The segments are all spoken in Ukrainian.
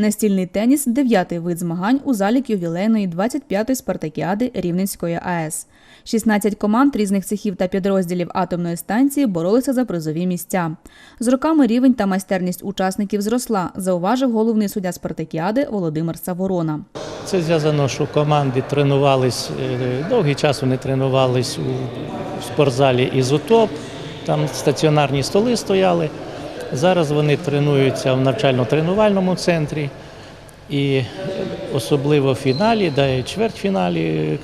Настільний теніс дев'ятий вид змагань у залік ювілейної 25-ї спартакіади Рівненської АЕС. 16 команд різних цехів та підрозділів атомної станції боролися за призові місця. З роками рівень та майстерність учасників зросла, зауважив головний суддя спартакіади Володимир Саворона. Це зв'язано, що команди тренувались е, довгий час. Вони тренувались у спортзалі Ізотоп, там стаціонарні столи стояли. Зараз вони тренуються в навчально-тренувальному центрі. І особливо в фіналі, да і чвертьфіналі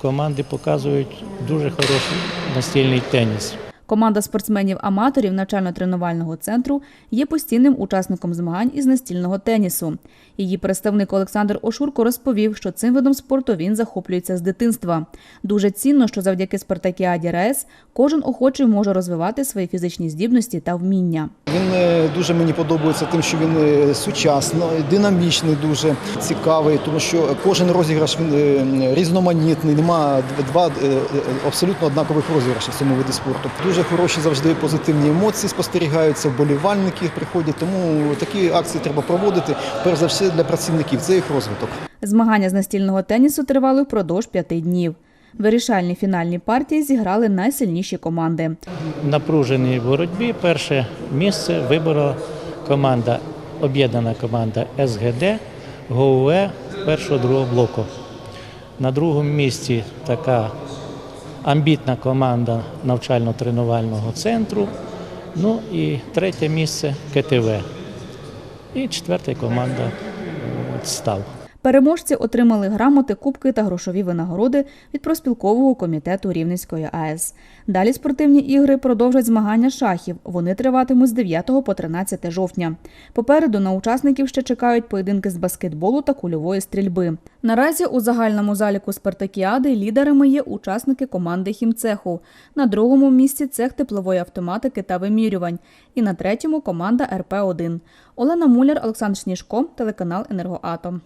команди показують дуже хороший настільний теніс. Команда спортсменів-аматорів навчально-тренувального центру є постійним учасником змагань із настільного тенісу. Її представник Олександр Ошурко розповів, що цим видом спорту він захоплюється з дитинства. Дуже цінно, що завдяки спартакіаді РАЕС кожен охочий може розвивати свої фізичні здібності та вміння. Він е, дуже мені подобається тим, що він е, сучасно, динамічний, дуже цікавий, тому що кожен розіграш він е, різноманітний. Нема два абсолютно однакових розіграшів в цьому виді спорту. Дуже хороші завжди позитивні емоції спостерігаються, вболівальники приходять. Тому такі акції треба проводити. Перш за все для працівників. Це їх розвиток. Змагання з настільного тенісу тривали впродовж п'яти днів. Вирішальні фінальні партії зіграли найсильніші команди. В напруженій боротьбі перше місце виборола команда, об'єднана команда СГД ГОУЕ першого другого блоку. На другому місці така амбітна команда навчально-тренувального центру. Ну і третє місце КТВ. І четверта команда е, став. Переможці отримали грамоти, кубки та грошові винагороди від проспілкового комітету Рівненської АЕС. Далі спортивні ігри продовжать змагання шахів. Вони триватимуть з 9 по 13 жовтня. Попереду на учасників ще чекають поєдинки з баскетболу та кульової стрільби. Наразі у загальному заліку спартакіади лідерами є учасники команди хімцеху. На другому місці цех теплової автоматики та вимірювань. І на третьому команда РП-1. Олена Муляр, Олександр Сніжко, телеканал Енергоатом.